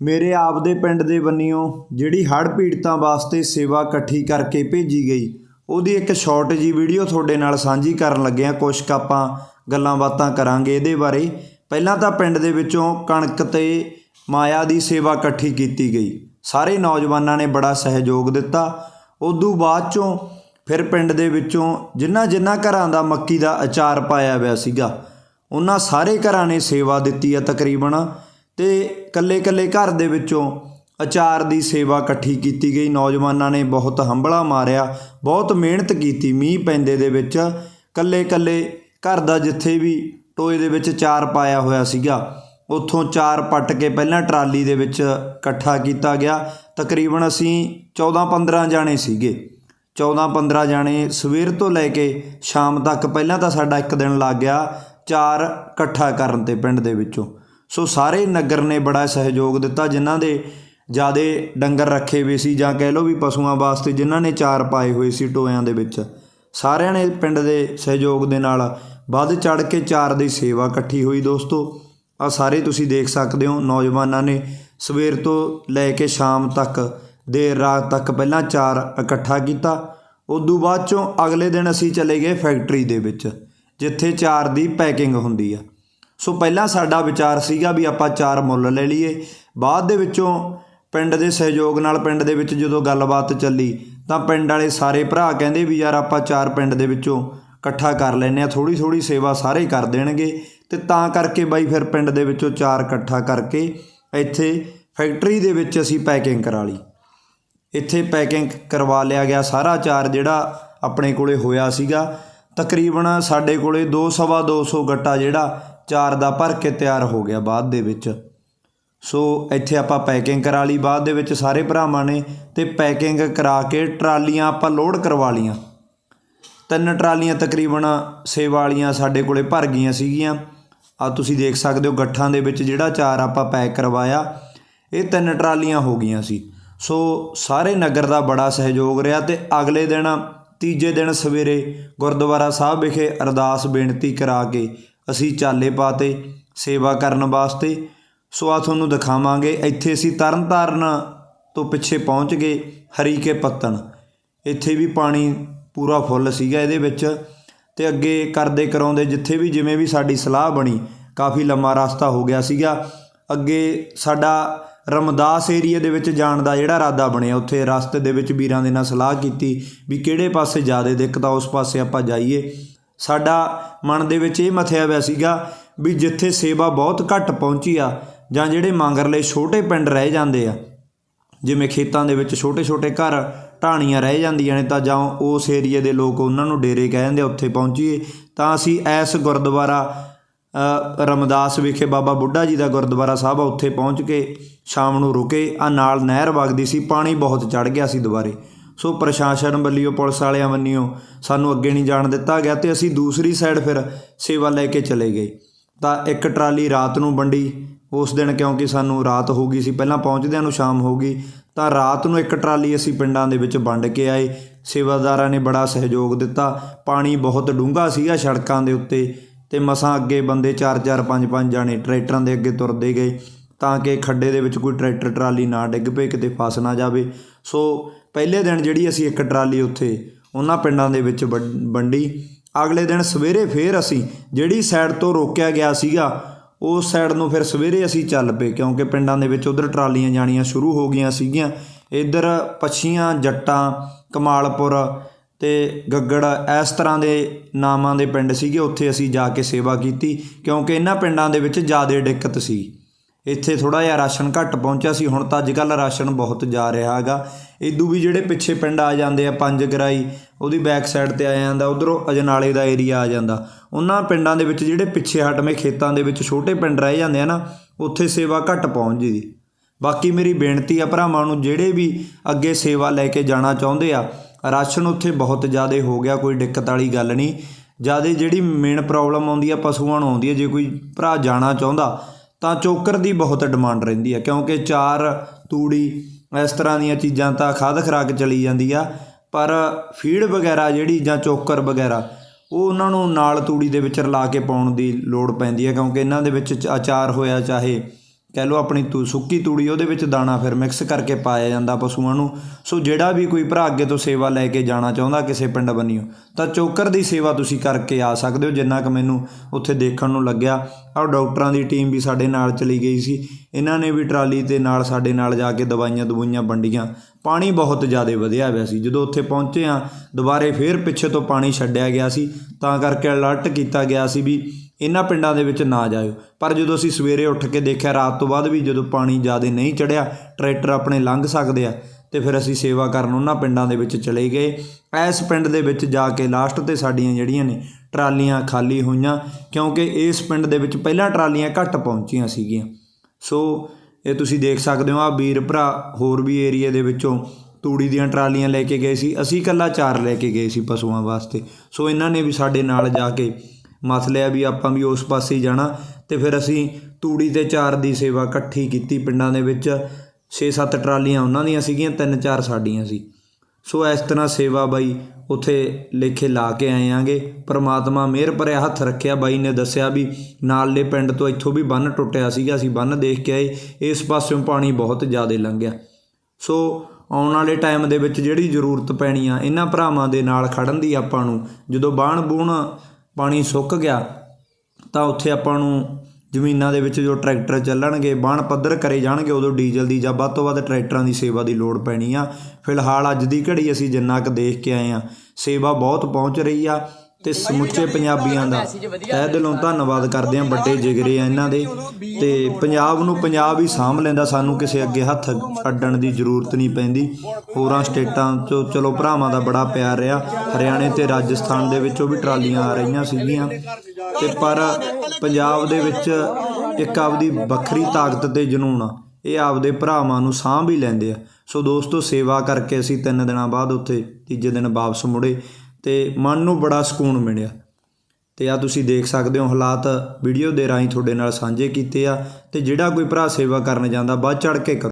ਮੇਰੇ ਆਪਦੇ ਪਿੰਡ ਦੇ ਬੰਨਿਓ ਜਿਹੜੀ ਹੜ੍ਹ ਪੀੜਤਾਂ ਵਾਸਤੇ ਸੇਵਾ ਇਕੱਠੀ ਕਰਕੇ ਭੇਜੀ ਗਈ, ਉਹਦੀ ਇੱਕ ਸ਼ਾਰਟ ਜੀ ਵੀਡੀਓ ਤੁਹਾਡੇ ਨਾਲ ਸਾਂਝੀ ਕਰਨ ਲੱਗੇ ਹਾਂ ਕੁਛ ਕੁ ਆਪਾਂ ਗੱਲਾਂ ਬਾਤਾਂ ਕਰਾਂਗੇ ਇਹਦੇ ਬਾਰੇ। ਪਹਿਲਾਂ ਤਾਂ ਪਿੰਡ ਦੇ ਵਿੱਚੋਂ ਕਣਕ ਤੇ ਮਾਇਆ ਦੀ ਸੇਵਾ ਇਕੱਠੀ ਕੀਤੀ ਗਈ। ਸਾਰੇ ਨੌਜਵਾਨਾਂ ਨੇ ਬੜਾ ਸਹਿਯੋਗ ਦਿੱਤਾ। ਉਦੋਂ ਬਾਅਦ ਚੋਂ ਫਿਰ ਪਿੰਡ ਦੇ ਵਿੱਚੋਂ ਜਿਨ੍ਹਾਂ ਜਿਨ੍ਹਾਂ ਘਰਾਂ ਦਾ ਮੱਕੀ ਦਾ ਅਚਾਰ ਪਾਇਆ ਹੋਇਆ ਸੀਗਾ, ਉਹਨਾਂ ਸਾਰੇ ਘਰਾਂ ਨੇ ਸੇਵਾ ਦਿੱਤੀ ਆ ਤਕਰੀਬਨ। ਤੇ ਕੱਲੇ ਕੱਲੇ ਘਰ ਦੇ ਵਿੱਚੋਂ ਅਚਾਰ ਦੀ ਸੇਵਾ ਇਕੱਠੀ ਕੀਤੀ ਗਈ। ਨੌਜਵਾਨਾਂ ਨੇ ਬਹੁਤ ਹੰਬਲਾ ਮਾਰਿਆ, ਬਹੁਤ ਮਿਹਨਤ ਕੀਤੀ। ਮੀਂਹ ਪੈਂਦੇ ਦੇ ਵਿੱਚ ਕੱਲੇ ਕੱਲੇ ਘਰ ਦਾ ਜਿੱਥੇ ਵੀ ਟੋਏ ਦੇ ਵਿੱਚ ਚਾਰ ਪਾਇਆ ਹੋਇਆ ਸੀਗਾ, ਉੱਥੋਂ ਚਾਰ ਪੱਟ ਕੇ ਪਹਿਲਾਂ ਟਰਾਲੀ ਦੇ ਵਿੱਚ ਇਕੱਠਾ ਕੀਤਾ ਗਿਆ। ਤਕਰੀਬਨ ਅਸੀਂ 14-15 ਜਾਣੇ ਸੀਗੇ। 14-15 ਜਾਣੇ ਸਵੇਰ ਤੋਂ ਲੈ ਕੇ ਸ਼ਾਮ ਤੱਕ ਪਹਿਲਾਂ ਤਾਂ ਸਾਡਾ ਇੱਕ ਦਿਨ ਲੱਗ ਗਿਆ ਚਾਰ ਇਕੱਠਾ ਕਰਨ ਤੇ ਪਿੰਡ ਦੇ ਵਿੱਚੋਂ। ਸੋ ਸਾਰੇ ਨਗਰ ਨੇ ਬੜਾ ਸਹਿਯੋਗ ਦਿੱਤਾ, ਜਿਨ੍ਹਾਂ ਦੇ ਜਿਆਦੇ ਡੰਗਰ ਰੱਖੇ ਹੋਏ ਸੀ ਜਾਂ ਕਹਿ ਲਓ ਵੀ ਪਸ਼ੂਆਂ ਵਾਸਤੇ ਜਿਨ੍ਹਾਂ ਨੇ ਚਾਰ ਪਾਏ ਹੋਏ ਸੀ ਟੋਇਆਂ ਦੇ ਵਿੱਚ। ਸਾਰਿਆਂ ਨੇ ਪਿੰਡ ਦੇ ਸਹਿਯੋਗ ਦੇ ਨਾਲ ਵੱਧ ਚੜ ਕੇ ਚਾਰ ਦੀ ਸੇਵਾ ਇਕੱਠੀ ਹੋਈ। ਦੋਸਤੋ ਆ ਸਾਰੇ ਤੁਸੀਂ ਦੇਖ ਸਕਦੇ ਹੋ, ਨੌਜਵਾਨਾਂ ਨੇ ਸਵੇਰ ਤੋਂ ਲੈ ਕੇ ਸ਼ਾਮ ਤੱਕ, ਦੇਰ ਰਾਤ ਤੱਕ ਪਹਿਲਾਂ ਚਾਰ ਇਕੱਠਾ ਕੀਤਾ। ਉਦੋਂ ਬਾਅਦ ਚੋਂ ਅਗਲੇ ਦਿਨ ਅਸੀਂ ਚਲੇ ਗਏ ਫੈਕਟਰੀ ਦੇ ਵਿੱਚ, ਜਿੱਥੇ ਚਾਰ ਦੀ ਪੈਕਿੰਗ ਹੁੰਦੀ ਆ। ਸੋ ਪਹਿਲਾਂ ਸਾਡਾ ਵਿਚਾਰ ਸੀਗਾ ਵੀ ਆਪਾਂ ਚਾਰ ਮੁੱਲ ਲੈ ਲਈਏ। ਬਾਅਦ ਦੇ ਵਿੱਚੋਂ ਪਿੰਡ ਦੇ ਸਹਿਯੋਗ ਨਾਲ ਪਿੰਡ ਦੇ ਵਿੱਚ ਜਦੋਂ ਗੱਲਬਾਤ ਚੱਲੀ ਤਾਂ ਪਿੰਡ ਵਾਲੇ ਸਾਰੇ ਭਰਾ ਕਹਿੰਦੇ ਵੀ ਯਾਰ ਆਪਾਂ ਚਾਰ ਪਿੰਡ ਦੇ ਵਿੱਚੋਂ ਇਕੱਠਾ ਕਰ ਲੈਨੇ ਆ ਥੋੜੀ ਥੋੜੀ ਸੇਵਾ ਸਾਰੇ ਕਰ ਦੇਣਗੇ। ਤੇ ਤਾਂ ਕਰਕੇ ਬਾਈ ਫਿਰ ਪਿੰਡ ਦੇ ਵਿੱਚੋਂ ਚਾਰ ਇਕੱਠਾ ਕਰਕੇ ਇੱਥੇ ਫੈਕਟਰੀ ਦੇ ਵਿੱਚ ਅਸੀਂ ਪੈਕਿੰਗ ਕਰਾ ਲਈ। ਇੱਥੇ ਪੈਕਿੰਗ ਕਰਵਾ ਲਿਆ ਗਿਆ ਸਾਰਾ ਚਾਰ ਜਿਹੜਾ ਆਪਣੇ ਕੋਲੇ ਹੋਇਆ ਸੀਗਾ। ਤਕਰੀਬਨ ਸਾਡੇ ਕੋਲੇ 2.5 200 ਗੱਟਾ ਜਿਹੜਾ ਚਾਰ ਦਾ ਭਰ ਕੇ ਤਿਆਰ ਹੋ ਗਿਆ ਬਾਅਦ ਦੇ ਵਿੱਚ। ਸੋ ਇੱਥੇ ਆਪਾਂ ਪੈਕਿੰਗ ਕਰਾ ਲਈ। ਬਾਅਦ ਦੇ ਵਿੱਚ ਸਾਰੇ ਭਰਾਵਾਂ ਨੇ ਤੇ ਪੈਕਿੰਗ ਕਰਾ ਕੇ ਟਰਾਲੀਆਂ ਆਪਾਂ ਲੋਡ ਕਰਵਾ ਲੀਆਂ ਤਿੰਨ ਟਰਾਲੀਆਂ ਤਕਰੀਬਨ ਸੇਵਾ ਵਾਲੀਆਂ ਸਾਡੇ ਕੋਲੇ ਭਰ ਗਈਆਂ ਸੀਗੀਆਂ। ਆ ਤੁਸੀਂ ਦੇਖ ਸਕਦੇ ਹੋ ਗੱਠਾਂ ਦੇ ਵਿੱਚ ਜਿਹੜਾ ਚਾਰ ਆਪਾਂ ਪੈਕ ਕਰਵਾਇਆ, ਇਹ ਤਿੰਨ ਟਰਾਲੀਆਂ ਹੋ ਗਈਆਂ ਸੀ। ਸੋ ਸਾਰੇ ਨਗਰ ਦਾ ਬੜਾ ਸਹਿਯੋਗ ਰਿਹਾ ਤੇ ਅਗਲੇ ਦਿਨ, ਤੀਜੇ ਦਿਨ ਸਵੇਰੇ ਗੁਰਦੁਆਰਾ ਸਾਹਿਬ ਵਿਖੇ ਅਰਦਾਸ ਬੇਨਤੀ ਕਰਾ ਕੇ ਅਸੀਂ ਚਾਲੇ ਪਾਤੇ, ਸੇਵਾ ਕਰਨ ਵਾਸਤੇ। ਸੋ ਆ ਤੁਹਾਨੂੰ ਦਿਖਾਵਾਂਗੇ, ਇੱਥੇ ਅਸੀਂ ਤਰਨਤਾਰਨ ਤੋਂ ਪਿੱਛੇ ਪਹੁੰਚ ਗਏ, ਹਰੀਕੇ ਪੱਤਣ। ਇੱਥੇ ਵੀ ਪਾਣੀ ਪੂਰਾ ਫੁੱਲ ਸੀਗਾ ਇਹਦੇ ਵਿੱਚ ਤੇ ਅੱਗੇ ਕਰਦੇ ਕਰਾਉਂਦੇ ਜਿੱਥੇ ਵੀ ਜਿਵੇਂ ਵੀ ਸਾਡੀ ਸਲਾਹ ਬਣੀ, ਕਾਫੀ ਲੰਮਾ ਰਸਤਾ ਹੋ ਗਿਆ ਸੀਗਾ। ਅੱਗੇ ਸਾਡਾ ਰਮਦਾਸ ਏਰੀਆ ਦੇ ਵਿੱਚ ਜਾਣ ਦਾ ਜਿਹੜਾ ਇਰਾਦਾ ਬਣਿਆ, ਉੱਥੇ ਰਸਤੇ ਦੇ ਵਿੱਚ ਵੀਰਾਂ ਦੇ ਨਾਲ ਸਲਾਹ ਕੀਤੀ ਵੀ ਕਿਹੜੇ ਪਾਸੇ ਜ਼ਿਆਦਾ ਦਿੱਕਤ ਆ, ਉਸ ਪਾਸੇ ਆਪਾਂ ਜਾਈਏ। ਸਾਡਾ ਮਨ ਦੇ ਵਿੱਚ ਇਹ ਮਥਿਆ ਹੋਇਆ ਸੀਗਾ ਵੀ ਜਿੱਥੇ ਸੇਵਾ ਬਹੁਤ ਘੱਟ ਪਹੁੰਚੀ ਆ ਜਾਂ ਜਿਹੜੇ ਮੰਗਰਲੇ ਛੋਟੇ ਪਿੰਡ ਰਹਿ ਜਾਂਦੇ ਆ, ਜਿਵੇਂ ਖੇਤਾਂ ਦੇ ਵਿੱਚ ਛੋਟੇ-ਛੋਟੇ ਘਰ ਢਾਣੀਆਂ ਰਹਿ ਜਾਂਦੀਆਂ ਨੇ ਤਾਂ ਜਾਂ ਉਸ ਏਰੀਏ ਦੇ ਲੋਕ ਉਹਨਾਂ ਨੂੰ ਡੇਰੇ ਕਹਿ ਜਾਂਦੇ ਉੱਥੇ ਪਹੁੰਚੀਏ, ਤਾਂ ਅਸੀਂ ਐਸ ਗੁਰਦੁਆਰਾ ਰਮਦਾਸ ਵਿਖੇ ਬਾਬਾ ਬੁੱਢਾ ਜੀ ਦਾ ਗੁਰਦੁਆਰਾ ਸਾਹਿਬ ਆ, ਉੱਥੇ ਪਹੁੰਚ ਕੇ ਸ਼ਾਮ ਨੂੰ ਰੁਕੇ ਆ ਨਾਲ ਨਹਿਰ ਵਗਦੀ ਸੀ, ਪਾਣੀ ਬਹੁਤ ਚੜ ਗਿਆ ਸੀ ਦੁਬਾਰੇ। ਸੋ ਪ੍ਰਸ਼ਾਸਨ ਵੱਲੋਂ, ਪੁਲਿਸ ਵਾਲਿਆਂ ਵੱਲੋਂ ਸਾਨੂੰ ਅੱਗੇ ਨਹੀਂ ਜਾਣ ਦਿੱਤਾ ਗਿਆ ਤੇ ਅਸੀਂ ਦੂਸਰੀ ਸਾਈਡ ਫਿਰ ਸੇਵਾ ਲੈ ਕੇ ਚਲੇ ਗਏ। ਤਾਂ ਇੱਕ ਟਰਾਲੀ ਰਾਤ ਨੂੰ ਵੰਡੀ, ਉਸ ਦਿਨ ਕਿਉਂਕਿ ਸਾਨੂੰ ਰਾਤ ਹੋ ਗਈ ਸੀ, ਪਹਿਲਾਂ ਪਹੁੰਚਦਿਆਂ ਨੂੰ ਸ਼ਾਮ ਹੋ ਗਈ, ਤਾਂ ਰਾਤ ਨੂੰ ਇੱਕ ਟਰਾਲੀ ਅਸੀਂ ਪਿੰਡਾਂ ਦੇ ਵਿੱਚ ਵੰਡ ਕੇ ਆਏ। ਸੇਵਾਦਾਰਾਂ ਨੇ ਬੜਾ ਸਹਿਯੋਗ ਦਿੱਤਾ, ਪਾਣੀ ਬਹੁਤ ਡੂੰਘਾ ਸੀਗਾ ਸੜਕਾਂ ਦੇ ਉੱਤੇ ਤੇ ਮਸਾਂ ਅੱਗੇ ਬੰਦੇ 4-4 5-5 ਜਾਣੇ ਟਰੈਕਟਰਾਂ ਦੇ ਅੱਗੇ ਤੁਰਦੇ ਗਏ ਤਾਂ ਕਿ ਖੱਡੇ ਦੇ ਵਿੱਚ ਕੋਈ ਟਰੈਕਟਰ ਟਰਾਲੀ ਨਾ ਡਿੱਗ ਪਏ, ਕਿਤੇ ਫਸ ਨਾ ਜਾਵੇ। ਸੋ ਪਹਿਲੇ ਦਿਨ ਜਿਹੜੀ ਅਸੀਂ ਇੱਕ ਟਰਾਲੀ ਉੱਥੇ ਉਹਨਾਂ ਪਿੰਡਾਂ ਦੇ ਵਿੱਚ ਵੰਡੀ। ਅਗਲੇ ਦਿਨ ਸਵੇਰੇ ਫੇਰ ਅਸੀਂ ਜਿਹੜੀ ਸਾਈਡ ਤੋਂ ਰੋਕਿਆ ਗਿਆ ਸੀਗਾ, ਉਸ ਸਾਈਡ ਨੂੰ ਫਿਰ ਸਵੇਰੇ ਅਸੀਂ ਚੱਲ ਪਏ, ਕਿਉਂਕਿ ਪਿੰਡਾਂ ਦੇ ਵਿੱਚ ਉਧਰ ਟਰਾਲੀਆਂ ਜਾਣੀਆਂ ਸ਼ੁਰੂ ਹੋ ਗਈਆਂ ਸੀਗੀਆਂ। ਇੱਧਰ ਪੱਛੀਆਂ ਜੱਟਾਂ, ਕਮਾਲਪੁਰ ਤੇ ਗੱਗੜ, ਇਸ ਤਰ੍ਹਾਂ ਦੇ ਨਾਮਾਂ ਦੇ ਪਿੰਡ ਸੀਗੇ। ਉੱਥੇ ਅਸੀਂ ਜਾ ਕੇ ਸੇਵਾ ਕੀਤੀ, ਕਿਉਂਕਿ ਇਹਨਾਂ ਪਿੰਡਾਂ ਦੇ ਵਿੱਚ ਜ਼ਿਆਦਾ ਦਿੱਕਤ ਸੀ। ਇੱਥੇ ਥੋੜਾ ਜਿਹਾ ਰਾਸ਼ਨ ਘੱਟ ਪਹੁੰਚਿਆ ਸੀ, ਹੁਣ ਤਾਂ ਅੱਜ ਕੱਲ ਰਾਸ਼ਨ ਬਹੁਤ ਜਾ ਰਿਹਾ ਹੈਗਾ। ਇਦੋਂ ਵੀ ਜਿਹੜੇ ਪਿੱਛੇ ਪਿੰਡ ਆ ਜਾਂਦੇ ਆ, ਪੰਜ ਗਰਾਈ, ਉਹਦੀ ਬੈਕ ਸਾਈਡ ਤੇ ਆ ਜਾਂਦਾ, ਉਧਰੋਂ ਅਜਨਾਲੇ ਦਾ ਏਰੀਆ ਆ ਜਾਂਦਾ। ਉਹਨਾਂ ਪਿੰਡਾਂ ਦੇ ਵਿੱਚ ਜਿਹੜੇ ਪਿੱਛੇ ਹਟਵੇਂ ਖੇਤਾਂ ਦੇ ਵਿੱਚ ਛੋਟੇ ਪਿੰਡ ਰਹਿ ਜਾਂਦੇ ਆ ਨਾ, ਉੱਥੇ ਸੇਵਾ ਘੱਟ ਪਹੁੰਚਦੀ ਬਾਕੀ ਮੇਰੀ ਬੇਨਤੀ ਆ ਭਰਾਵਾਂ ਨੂੰ, ਜਿਹੜੇ ਵੀ ਅੱਗੇ ਸੇਵਾ ਲੈ ਕੇ ਜਾਣਾ ਚਾਹੁੰਦੇ ਆ, ਰਾਸ਼ਨ ਉੱਥੇ ਬਹੁਤ ਜ਼ਿਆਦਾ ਹੋ ਗਿਆ, ਕੋਈ ਦਿੱਕਤ ਵਾਲੀ ਗੱਲ ਨਹੀਂ। ਜ਼ਿਆਦਾ ਜਿਹੜੀ ਮੇਨ ਪ੍ਰੋਬਲਮ ਆਉਂਦੀ ਆ, ਪਸ਼ੂਆਂ ਨੂੰ ਆਉਂਦੀ ਆ, ਜੇ ਕੋਈ ਭਰਾ ਜਾਣਾ ਚਾਹੁੰਦਾ ਤਾਂ ਚੋਕਰ ਦੀ ਬਹੁਤ ਡਿਮਾਂਡ ਰਹਿੰਦੀ ਹੈ ਕਿਉਂਕਿ ਚਾਰ ਤੂੜੀ ਇਸ ਤਰ੍ਹਾਂ ਦੀਆਂ ਚੀਜ਼ਾਂ ਤਾਂ ਖਾਦ ਖਰਾਕ ਚਲੀ ਜਾਂਦੀ ਆ, ਪਰ ਫੀਡ ਵਗੈਰਾ ਜਿਹੜੀ ਜਾਂ ਚੋਕਰ ਵਗੈਰਾ, ਉਹ ਉਹਨਾਂ ਨੂੰ ਨਾਲ ਤੂੜੀ ਦੇ ਵਿੱਚ ਰਲਾ ਕੇ ਪਾਉਣ ਦੀ ਲੋੜ ਪੈਂਦੀ ਹੈ ਕਿਉਂਕਿ ਇਹਨਾਂ ਦੇ ਵਿੱਚ ਚ- ਅਚਾਰ ਹੋਇਆ ਚਾਹੇ ਕਹਿ ਲਓ ਆਪਣੀ ਤੂ, ਸੁੱਕੀ ਤੂੜੀ, ਉਹਦੇ ਵਿੱਚ ਦਾਣਾ ਫਿਰ ਮਿਕਸ ਕਰਕੇ ਪਾਇਆ ਜਾਂਦਾ ਪਸ਼ੂਆਂ ਨੂੰ। ਸੋ ਜਿਹੜਾ ਵੀ ਕੋਈ ਭਰਾ ਅੱਗੇ ਤੋਂ ਸੇਵਾ ਲੈ ਕੇ ਜਾਣਾ ਚਾਹੁੰਦਾ ਕਿਸੇ ਪਿੰਡ ਬੰਨਿਓ, ਤਾਂ ਚੋਕਰ ਦੀ ਸੇਵਾ ਤੁਸੀਂ ਕਰਕੇ ਆ ਸਕਦੇ ਹੋ, ਜਿੰਨਾ ਕਿ ਮੈਨੂੰ ਉੱਥੇ ਦੇਖਣ ਨੂੰ ਲੱਗਿਆ। ਔਰ ਡਾਕਟਰਾਂ ਦੀ ਟੀਮ ਵੀ ਸਾਡੇ ਨਾਲ ਚਲੀ ਗਈ ਸੀ। ਇਹਨਾਂ ਨੇ ਵੀ ਟਰਾਲੀ ਤੇ ਨਾਲ ਸਾਡੇ ਨਾਲ ਜਾ ਕੇ ਦਵਾਈਆਂ ਦਵਾਈਆਂ ਵੰਡੀਆਂ। ਪਾਣੀ ਬਹੁਤ ਜ਼ਿਆਦਾ ਵਧਿਆ ਹੋਇਆ ਸੀ। ਜਦੋਂ ਉੱਥੇ ਪਹੁੰਚੇ ਆ ਦੁਬਾਰੇ ਫੇਰ ਪਿੱਛੇ ਤੋਂ ਪਾਣੀ ਛੱਡਿਆ ਗਿਆ ਸੀ। ਤਾਂ ਕਰਕੇ ਅਲਰਟ ਕੀਤਾ ਗਿਆ ਸੀ ਵੀ ਇਹਨਾਂ ਪਿੰਡਾਂ ਦੇ ਵਿੱਚ ਨਾ ਜਾਇਓ। ਪਰ ਜਦੋਂ ਅਸੀਂ ਸਵੇਰੇ ਉੱਠ ਕੇ ਦੇਖਿਆ, ਰਾਤ ਤੋਂ ਬਾਅਦ ਵੀ ਜਦੋਂ ਪਾਣੀ ਜ਼ਿਆਦਾ ਨਹੀਂ ਚੜਿਆ, ਟਰੈਕਟਰ ਆਪਣੇ ਲੰਘ ਸਕਦੇ ਆ, ਤੇ ਫਿਰ ਅਸੀਂ ਸੇਵਾ ਕਰਨ ਉਹਨਾਂ ਪਿੰਡਾਂ ਦੇ ਵਿੱਚ ਚਲੇ ਗਏ। ਇਸ ਪਿੰਡ ਦੇ ਵਿੱਚ ਜਾ ਕੇ ਲਾਸਟ ਤੇ ਸਾਡੀਆਂ ਜਿਹੜੀਆਂ ਨੇ ਟਰਾਲੀਆਂ ਖਾਲੀ ਹੋਈਆਂ, ਕਿਉਂਕਿ ਇਸ ਪਿੰਡ ਦੇ ਵਿੱਚ ਪਹਿਲਾਂ ਟਰਾਲੀਆਂ ਘੱਟ ਪਹੁੰਚੀਆਂ ਸੀਗੀਆਂ। ਸੋ ਇਹ ਤੁਸੀਂ ਦੇਖ ਸਕਦੇ ਹੋ ਆ ਵੀਰ ਭਰਾ ਹੋਰ ਵੀ ਏਰੀਆ ਦੇ ਵਿੱਚੋਂ ਤੂੜੀ ਦੀਆਂ ਟਰਾਲੀਆਂ ਲੈ ਕੇ ਗਏ ਸੀ। ਅਸੀਂ ਇਕੱਲਾ ਚਾਰ ਲੈ ਕੇ ਗਏ ਸੀ ਪਸ਼ੂਆਂ ਵਾਸਤੇ। ਸੋ ਇਹਨਾਂ ਨੇ ਵੀ ਸਾਡੇ ਨਾਲ ਜਾ ਕੇ ਮਸ ਲਿਆ ਵੀ ਆਪਾਂ ਵੀ ਉਸ ਪਾਸੇ ਜਾਣਾ ਤੇ ਫਿਰ ਅਸੀਂ ਤੂੜੀ ਤੇ ਚਾਰ ਦੀ ਸੇਵਾ ਇਕੱਠੀ ਕੀਤੀ ਪਿੰਡਾਂ ਦੇ ਵਿੱਚ। 6-7 ਟਰਾਲੀਆਂ ਉਹਨਾਂ ਦੀਆਂ ਸੀਗੀਆਂ, ਤਿੰਨ ਚਾਰ ਸਾਡੀਆਂ ਸੀ। ਸੋ ਇਸ ਤਰ੍ਹਾਂ ਸੇਵਾ ਬਾਈ ਉਥੇ ਲੇਖੇ ਲਾ ਕੇ ਆਏ ਆਂਗੇ। ਪ੍ਰਮਾਤਮਾ ਮਿਹਰ ਭਰਿਆ ਹੱਥ ਰੱਖਿਆ। ਬਾਈ ਨੇ ਦੱਸਿਆ ਵੀ ਨਾਲਲੇ ਪਿੰਡ ਤੋਂ ਇੱਥੋਂ ਵੀ ਬੰਨ ਟੁੱਟਿਆ ਸੀਗਾ। ਅਸੀਂ ਬੰਨ ਦੇਖ ਕੇ ਆਏ, ਇਸ ਪਾਸਿਓਂ ਪਾਣੀ ਬਹੁਤ ਜ਼ਿਆਦਾ ਲੰਘਿਆ। ਸੋ ਆਉਣ ਵਾਲੇ ਟਾਈਮ ਦੇ ਵਿੱਚ ਜਿਹੜੀ ਜ਼ਰੂਰਤ ਪੈਣੀ ਆ, ਇਹਨਾਂ ਭਰਾਵਾਂ ਦੇ ਨਾਲ ਖੜਨ ਦੀ ਆਪਾਂ ਨੂੰ, ਜਦੋਂ ਬਾਣ ਬੂਣ ਪਾਣੀ ਸੁੱਕ ਗਿਆ, ਤਾਂ ਉੱਥੇ ਆਪਾਂ ਨੂੰ ਜ਼ਮੀਨਾਂ ਦੇ ਵਿੱਚ ਜੋ ਟਰੈਕਟਰ ਚੱਲਣਗੇ, ਬਾਣ ਪੱਧਰ ਕਰੇ ਜਾਣਗੇ, ਉਦੋਂ ਡੀਜ਼ਲ ਦੀ ਜਾਂ ਵੱਧ ਤੋਂ ਵੱਧ ਟਰੈਕਟਰਾਂ ਦੀ ਸੇਵਾ ਦੀ ਲੋੜ ਪੈਣੀ ਆ। ਫਿਲਹਾਲ ਅੱਜ ਦੀ ਘੜੀ ਅਸੀਂ ਜਿੰਨਾ ਕੁ ਦੇਖ ਕੇ ਆਏ ਆ, ਸੇਵਾ ਬਹੁਤ ਪਹੁੰਚ ਰਹੀ ਆ। ਤੇ ਸਮੁੱਚੇ ਪੰਜਾਬੀਆਂ ਦਾ। ਤਹਿ ਦਿਲੋਂ ਧੰਨਵਾਦ ਕਰਦੇ ਆ ਵੱਡੇ ਜਿਗਰੇ ਆ ਇਹਨਾਂ ਦੇ। ਤੇ ਪੰਜਾਬ ਨੂੰ ਪੰਜਾਬ ਹੀ ਸਾਂਭ ਲੈਂਦਾ, ਸਾਨੂੰ ਕਿਸੇ ਅੱਗੇ ਹੱਥ ਅੱਡਣ ਦੀ ਜ਼ਰੂਰਤ ਨਹੀਂ ਪੈਂਦੀ। ਹੋਰਾਂ ਸਟੇਟਾਂ ਚੋਂ ਚਲੋ ਭਰਾਵਾਂ ਦਾ ਬੜਾ ਪਿਆਰ ਰਿਹਾ। ਹਰਿਆਣੇ ਤੇ ਰਾਜਸਥਾਨ ਦੇ ਵਿੱਚੋਂ ਵੀ ਟਰਾਲੀਆਂ ਆ ਰਹੀਆਂ ਸੀਗੀਆਂ। ਤੇ ਪਰ ਪੰਜਾਬ ਦੇ ਵਿੱਚ ਇੱਕ ਆਪਦੀ ਵੱਖਰੀ ਤਾਕਤ ਤੇ ਜਨੂਨ ਆ। ਇਹ ਆਪਦੇ ਭਰਾਵਾਂ ਨੂੰ ਸਾਂਭ ਹੀ ਲੈਂਦੇ ਆ। ਸੋ ਦੋਸਤੋ, ਸੇਵਾ ਕਰਕੇ ਅਸੀਂ ਤਿੰਨ ਦਿਨਾਂ ਬਾਅਦ ਉੱਥੇ ਤੀਜੇ ਦਿਨ ਵਾਪਸ ਮੁੜੇ। ਤੇ ਮਨ ਨੂੰ ਬੜਾ ਸਕੂਨ ਮਿਲਿਆ। ਤੇ ਆ ਤੁਸੀਂ ਦੇਖ ਸਕਦੇ ਹੋ ਹਾਲਾਤ ਵੀਡੀਓ ਦੇ ਰਾਹੀਂ ਤੁਹਾਡੇ ਨਾਲ ਸਾਂਝੇ ਕੀਤੇ ਆ ਤੇ ਜਿਹੜਾ ਕੋਈ ਭਰਾ ਸੇਵਾ ਕਰਨ ਜਾਂਦਾ ਵੱਧ ਚੜ ਕੇ ਕਰੋ।